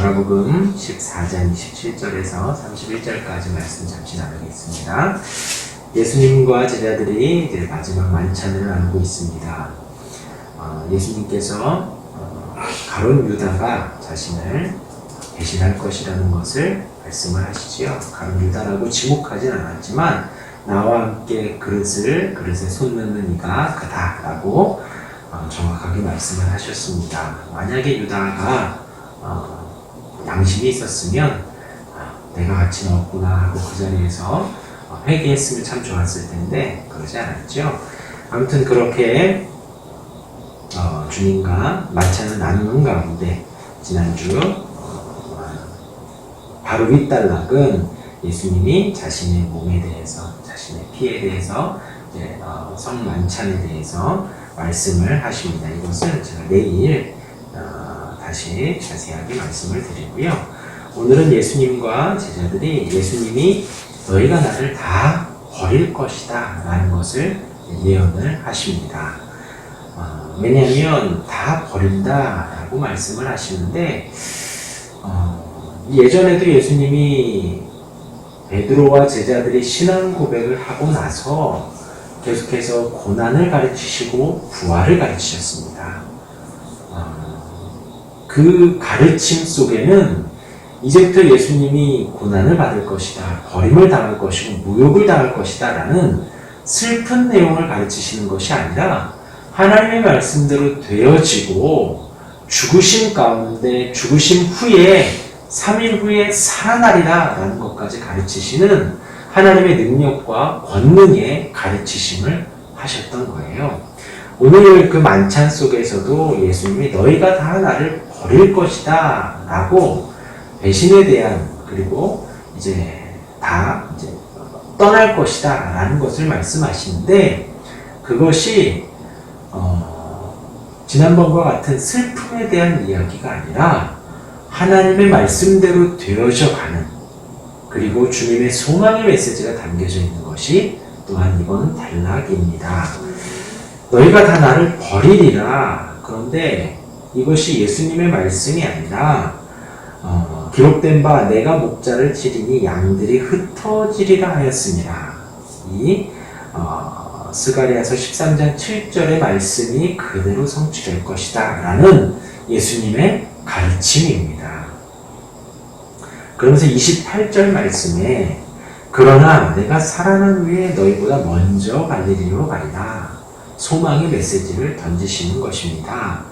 마가복음 14장 27절에서 31절까지 말씀 잠시 나누겠습니다. 예수님과 제자들이 이제 마지막 만찬을 나누고 있습니다. 어, 예수님께서 어, 가론 유다가 자신을 배신할 것이라는 것을 말씀을 하시지요. 가론 유다라고 지목하진 않았지만 나와 함께 그릇을 그릇에 손 넣는 이가 그다라고 어, 정확하게 말씀을 하셨습니다. 만약에 유다가 어, 양심이 있었으면 아, 내가 같이 넣었구나 하고 그 자리에서 어, 회개했으면 참 좋았을 텐데 그러지 않았죠. 아무튼 그렇게 어, 주님과 만찬을 나누는 가운데 지난주 어, 바로 윗단락은 예수님이 자신의 몸에 대해서 자신의 피에 대해서 이제, 어, 성만찬에 대해서 말씀을 하십니다. 이것은 제가 내일 어, 다시 자세하게 말씀을 드리고요. 오늘은 예수님과 제자들이 예수님이 너희가 나를 다 버릴 것이다 라는 것을 예언을 하십니다. 어, 왜냐하면 다 버린다 라고 말씀을 하시는데 어, 예전에도 예수님이 베드로와 제자들이 신앙 고백을 하고 나서 계속해서 고난을 가르치시고 부활을 가르치셨습니다. 어, 그 가르침 속에는 이제부터 예수님이 고난을 받을 것이다, 버림을 당할 것이고 무욕을 당할 것이다 라는 슬픈 내용을 가르치시는 것이 아니라 하나님의 말씀대로 되어지고 죽으심 가운데 죽으심 후에 3일 후에 살아나리라 라는 것까지 가르치시는 하나님의 능력과 권능의 가르치심을 하셨던 거예요. 오늘 그 만찬 속에서도 예수님이 너희가 다 나를 버릴 것이다 라고 배신에 대한 그리고 이제 다 이제 떠날 것이다 라는 것을 말씀하시는데 그것이 어, 지난번과 같은 슬픔에 대한 이야기가 아니라 하나님의 말씀대로 되어져 가는 그리고 주님의 소망의 메시지가 담겨져 있는 것이 또한 이건 단락입니다. 너희가 다 나를 버리리라. 그런데 이것이 예수님의 말씀이 아니라 어, 기록된 바 내가 목자를 치리니 양들이 흩어지리라 하였습니다. 이 어, 스가리아서 13장 7절의 말씀이 그대로 성취될 것이다 라는 예수님의 가르침입니다. 그러면서 28절 말씀에 그러나 내가 살아난 후에 너희보다 먼저 갈릴리로 가리라 소망의 메시지를 던지시는 것입니다.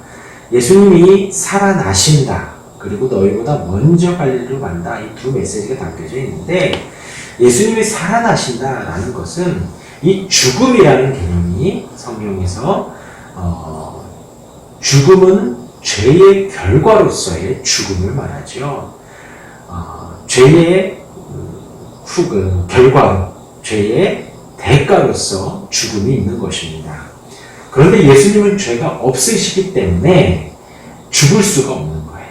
예수님이 살아나신다. 그리고 너희보다 먼저 갈릴리로 간다. 이 두 메시지가 담겨져 있는데 예수님이 살아나신다라는 것은 이 죽음이라는 개념이 성경에서 어, 죽음은 죄의 결과로서의 죽음을 말하죠. 어, 죄의 후, 그, 결과, 죄의 대가로서 죽음이 있는 것입니다. 그런데 예수님은 죄가 없으시기 때문에 죽을 수가 없는 거예요.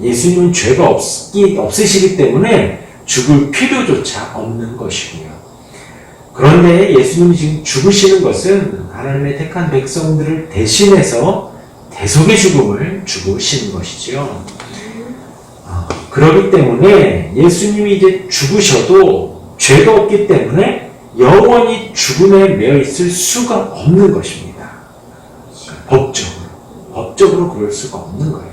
예수님은 죄가 없기, 없으시기 때문에 죽을 필요조차 없는 것이고요. 그런데 예수님이 지금 죽으시는 것은 하나님의 택한 백성들을 대신해서 대속의 죽음을 죽으시는 것이지요. 어, 그렇기 때문에 예수님이 이제 죽으셔도 죄가 없기 때문에 영원히 죽음에 매여 있을 수가 없는 것입니다. 법적으로. 법적으로 그럴 수가 없는 거예요.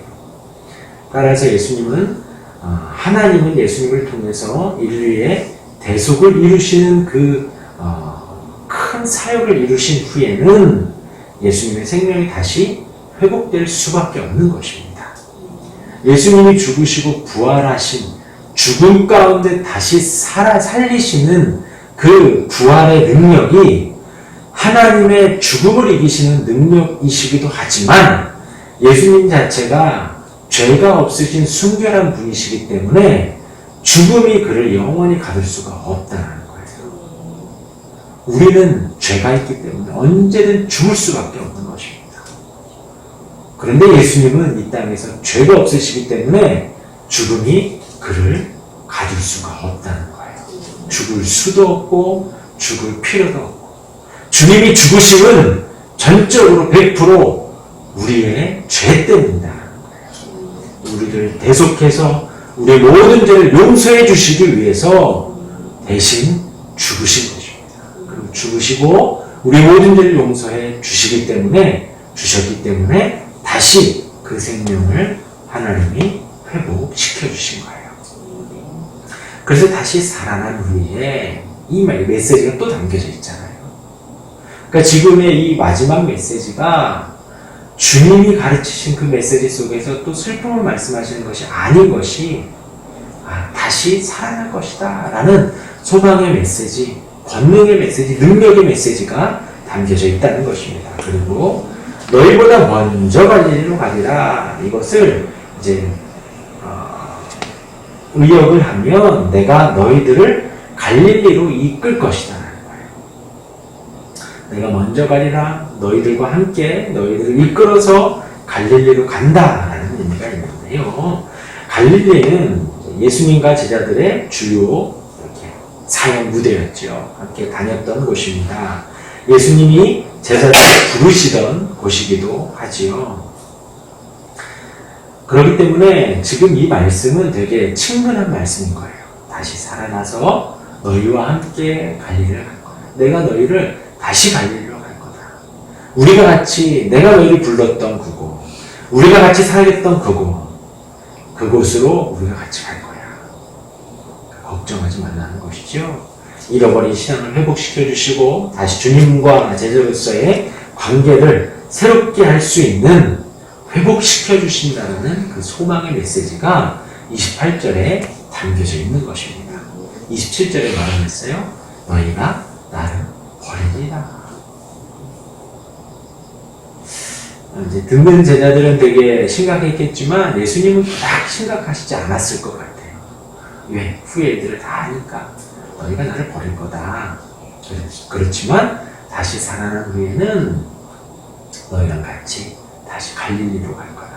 따라서 예수님은, 어, 하나님은 예수님을 통해서 인류의 대속을 이루시는 그, 어, 큰 사역을 이루신 후에는 예수님의 생명이 다시 회복될 수밖에 없는 것입니다. 예수님이 죽으시고 부활하신 죽음 가운데 다시 살아 살리시는 그 부활의 능력이 하나님의 죽음을 이기시는 능력이시기도 하지만 예수님 자체가 죄가 없으신 순결한 분이시기 때문에 죽음이 그를 영원히 가둘 수가 없다는 거예요. 우리는 죄가 있기 때문에 언제든 죽을 수밖에 없는 것입니다. 그런데 예수님은 이 땅에서 죄가 없으시기 때문에 죽음이 그를 가둘 수가 없다는 거예요. 죽을 수도 없고 죽을 필요도 없고 주님이 죽으심은 전적으로 100% 우리의 죄 때문이다. 우리를 대속해서 우리 모든 죄를 용서해 주시기 위해서 대신 죽으신 것입니다. 그리고 죽으시고 우리 모든 죄를 용서해 주시기 때문에 주셨기 때문에 다시 그 생명을 하나님이 회복시켜 주신 거예요. 그래서 다시 살아난 후에 이 말- 메시지가 또 담겨져 있잖아요. 그러니까 지금의 이 마지막 메시지가 주님이 가르치신 그 메시지 속에서 또 슬픔을 말씀하시는 것이 아닌 것이 아, 다시 살아날 것이다 라는 소망의 메시지, 권능의 메시지, 능력의 메시지가 담겨져 있다는 것입니다. 그리고 너희보다 먼저 갈릴리로 가리라 이것을 이제 어, 의역을 하면 내가 너희들을 갈릴리로 이끌 것이다. 내가 먼저 가리라 너희들과 함께 너희들을 이끌어서 갈릴리로 간다라는 의미가 있는데요. 갈릴리는 예수님과 제자들의 주요 이렇게 사역 무대였죠. 함께 다녔던 곳입니다. 예수님이 제자들을 부르시던 곳이기도 하지요. 그렇기 때문에 지금 이 말씀은 되게 친근한 말씀인 거예요. 다시 살아나서 너희와 함께 갈릴리를 갈 거야. 내가 너희를 다시 갈릴리로 갈 거다. 우리가 같이 내가 너희를 불렀던 그곳, 우리가 같이 살겠던 그곳, 그곳으로 우리가 같이 갈 거야. 걱정하지 말라는 것이죠. 잃어버린 신앙을 회복시켜 주시고 다시 주님과 제자로서의 관계를 새롭게 할 수 있는 회복시켜 주신다는 그 소망의 메시지가 28절에 담겨져 있는 것입니다. 27절에 말하였어요. 너희가 나를 버리리라. 이제 듣는 제자들은 되게 심각했겠지만 예수님은 딱 심각하시지 않았을 것 같아요. 왜? 후에 일들을 다 하니까 너희가 나를 버릴 거다. 그렇지만 다시 살아난 후에는 너희랑 같이 다시 갈릴리로 갈 거다.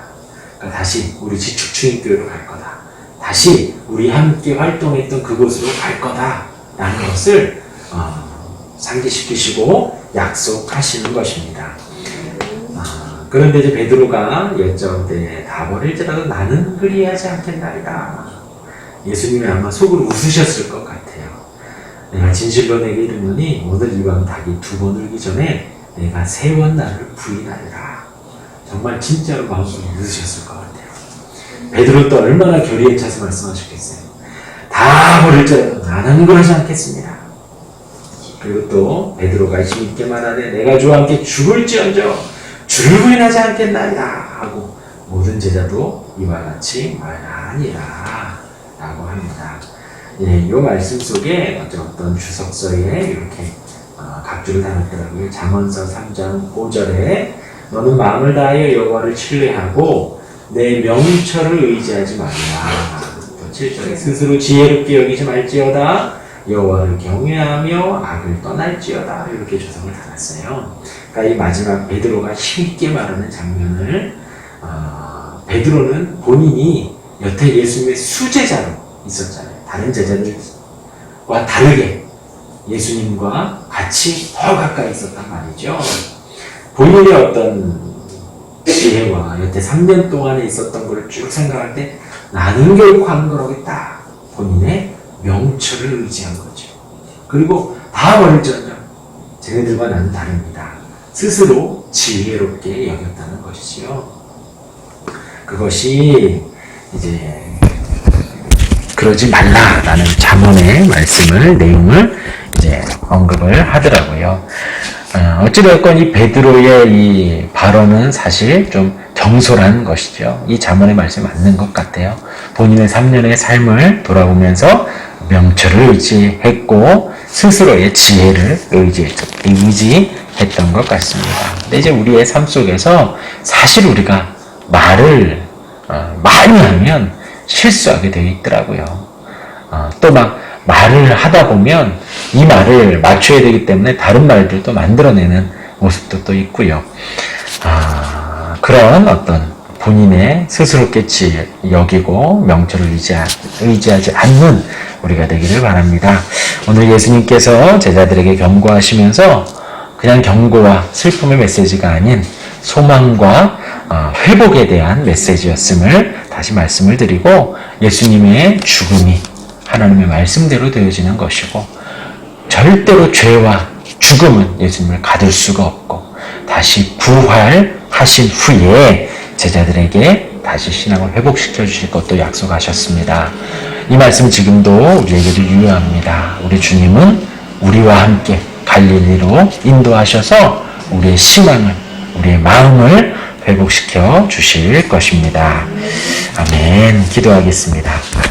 그러니까 다시 우리 지축주인교회로 갈 거다. 다시 우리 함께 활동했던 그곳으로 갈 거다. 라는 것을 어, 상기시키시고 약속하시는 것입니다. 아, 그런데 이제 베드로가 여쭤되 다 버릴지라도 나는 그리하지 않겠나이다. 예수님이 아마 속으로 웃으셨을 것 같아요. 내가 진실로 내게 이르노니 오늘 이방 닭이 두 번 울기 전에 내가 세 번 나를 부인하리라. 정말 진짜로 마음속에 웃으셨을 것 같아요. 베드로 또 얼마나 결의에 차서 말씀하셨겠어요. 다 버릴지라도 나는 그러지 않겠습니다. 그리고 또 베드로가 힘있게 말하되 내가 주와 함께 죽을지언정 주를 부인하지 않겠나이다 하고 모든 제자도 이와 같이 말하니라 라고 합니다. 예, 이 말씀 속에 어떤 주석서에 이렇게 어, 각주를 담았더라고요. 잠언서 3장 5절에 너는 마음을 다하여 여호와를 신뢰하고 내 명철을 의지하지 말라. 또 7절에 스스로 지혜롭게 여기지 말지어다. 여호와를 경외하며 악을 떠날지어다. 이렇게 주석을 달았어요. 그러니까 이 마지막 베드로가 힘있게 말하는 장면을 어, 베드로는 본인이 여태 예수님의 수제자로 있었잖아요. 다른 제자들과 다르게 예수님과 같이 더 가까이 있었단 말이죠. 본인의 어떤 지혜와 여태 3년 동안에 있었던 것을 쭉 생각할 때 나는 결코 하는 거라겠다. 본인의 명철을 의지한 거죠. 그리고 다 버릴지언정 쟤네들과 나는 다릅니다. 스스로 지혜롭게 여겼다는 것이지요. 그것이 이제 그러지 말라라는 잠언의 말씀을 내용을 이제 언급을 하더라고요. 어, 어찌되었건 이 베드로의 이 발언은 사실 좀 경솔한 것이죠. 이 잠언의 말씀에 맞는 것 같아요. 본인의 3년의 삶을 돌아보면서 명철을 의지했고 스스로의 지혜를 의지, 의지했던 것 같습니다. 근데 이제 우리의 삶 속에서 사실 우리가 말을 어, 많이 하면 실수하게 되어 있더라고요. 어, 또막 말을 하다 보면 이 말을 맞춰야 되기 때문에 다른 말들도 만들어내는 모습도 또 있고요. 아, 그런 어떤 본인의 스스로께 지 여기고 명철을 의지하, 의지하지 않는 우리가 되기를 바랍니다. 오늘 예수님께서 제자들에게 경고하시면서 그냥 경고와 슬픔의 메시지가 아닌 소망과 어, 회복에 대한 메시지였음을 다시 말씀을 드리고 예수님의 죽음이 하나님의 말씀대로 되어지는 것이고 절대로 죄와 죽음은 예수님을 가둘 수가 없고 다시 부활하신 후에 제자들에게 다시 신앙을 회복시켜 주실 것도 약속하셨습니다. 이 말씀 지금도 우리에게도 유효합니다. 우리 주님은 우리와 함께 갈릴리로 인도하셔서 우리의 신앙을, 우리의 마음을 회복시켜 주실 것입니다. 아멘. 기도하겠습니다.